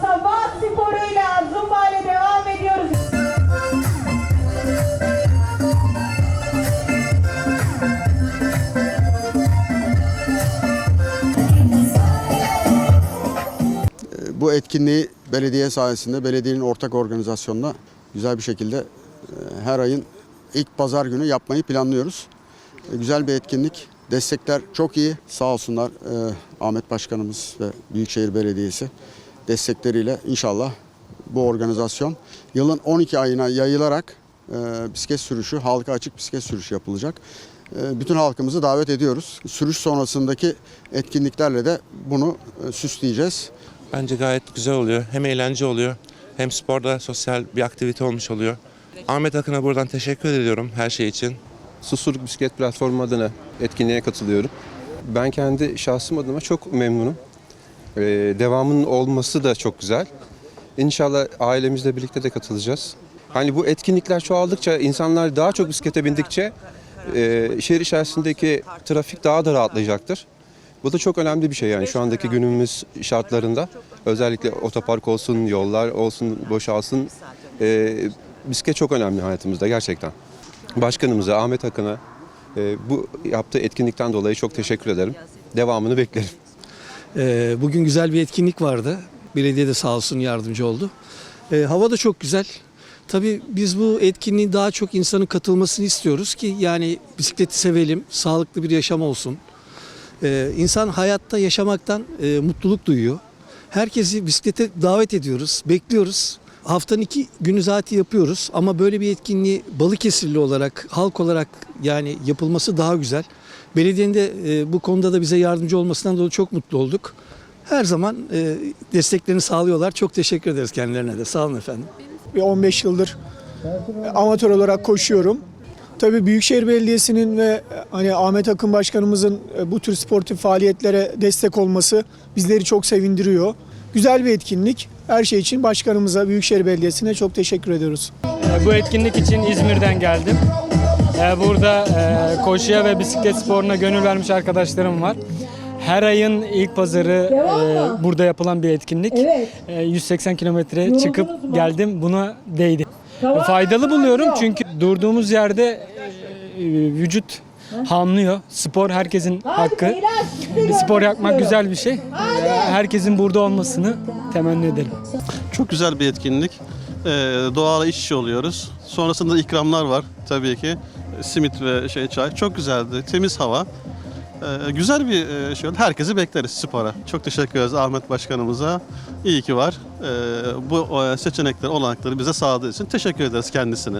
Sabah sporuyla Zumba ile devam ediyoruz. Ee, bu etkinliği belediye sayesinde, belediyenin ortak organizasyonunda güzel bir şekilde e, her ayın ilk pazar günü yapmayı planlıyoruz. E, Güzel bir etkinlik. Destekler çok iyi. Sağ olsunlar e, Ahmet Başkanımız ve Büyükşehir Belediyesi destekleriyle inşallah bu organizasyon yılın 12 ayına yayılarak bisiklet sürüşü, halka açık bisiklet sürüşü yapılacak. Bütün halkımızı davet ediyoruz. Sürüş sonrasındaki etkinliklerle de bunu süsleyeceğiz. Bence gayet güzel oluyor. Hem eğlence oluyor hem sporda sosyal bir aktivite olmuş oluyor. Ahmet Akın'a buradan teşekkür ediyorum her şey için. Susurluk Bisiklet Platformu adına etkinliğe katılıyorum. Ben kendi şahsım adıma çok memnunum. Ee, devamının olması da çok güzel. İnşallah ailemizle birlikte de katılacağız. Hani bu etkinlikler çoğaldıkça, insanlar daha çok bisiklete bindikçe e, şehir içerisindeki trafik daha da rahatlayacaktır. Bu da çok önemli bir şey yani şu andaki günümüz şartlarında. Özellikle otopark olsun, yollar olsun, boşalsın. E, bisiklet çok önemli hayatımızda gerçekten. Başkanımıza, Ahmet Akın'a e, bu yaptığı etkinlikten dolayı çok teşekkür ederim. Devamını beklerim. Ee, Bugün güzel bir etkinlik vardı. Belediye de sağ olsun yardımcı oldu. Ee, Hava da çok güzel. Tabii biz bu etkinliğin daha çok insanın katılmasını istiyoruz ki yani bisikleti sevelim, sağlıklı bir yaşam olsun. Ee, İnsan hayatta yaşamaktan e, mutluluk duyuyor. Herkesi bisiklete davet ediyoruz, bekliyoruz. Haftanın iki günü zaten yapıyoruz ama böyle bir etkinliği Balıkesirli olarak, halk olarak yani yapılması daha güzel. Belediyenin de e, bu konuda da bize yardımcı olmasından dolayı çok mutlu olduk. Her zaman e, desteklerini sağlıyorlar. Çok teşekkür ederiz kendilerine de. Sağ olun efendim. Bir 15 yıldır amatör olarak koşuyorum. Tabii Büyükşehir Belediyesi'nin ve hani Ahmet Akın Başkanımızın e, bu tür sportif faaliyetlere destek olması bizleri çok sevindiriyor. Güzel bir etkinlik. Her şey için başkanımıza, Büyükşehir Belediyesi'ne çok teşekkür ediyoruz. Bu etkinlik için İzmir'den geldim. Ee, Burada e, koşuya ve bisiklet sporuna gönül vermiş arkadaşlarım var. Her ayın ilk pazarı e, burada yapılan bir etkinlik. E, 180 kilometre çıkıp geldim. Buna değdi. Faydalı buluyorum çünkü durduğumuz yerde e, vücut hamlıyor. Spor herkesin hakkı. Spor yapmak güzel bir şey. E, Herkesin burada olmasını temenni ederim. Çok güzel bir etkinlik. Ee, doğayla iç içe oluyoruz. Sonrasında ikramlar var tabii ki. Simit ve şey çay. Çok güzeldi. Temiz hava. Ee, güzel bir e, şey oldu. Herkesi bekleriz spora. Çok teşekkür ederiz Ahmet Başkanımıza. İyi ki var. Ee, bu e, seçenekleri, olanakları bize sağladığı için teşekkür ederiz kendisine.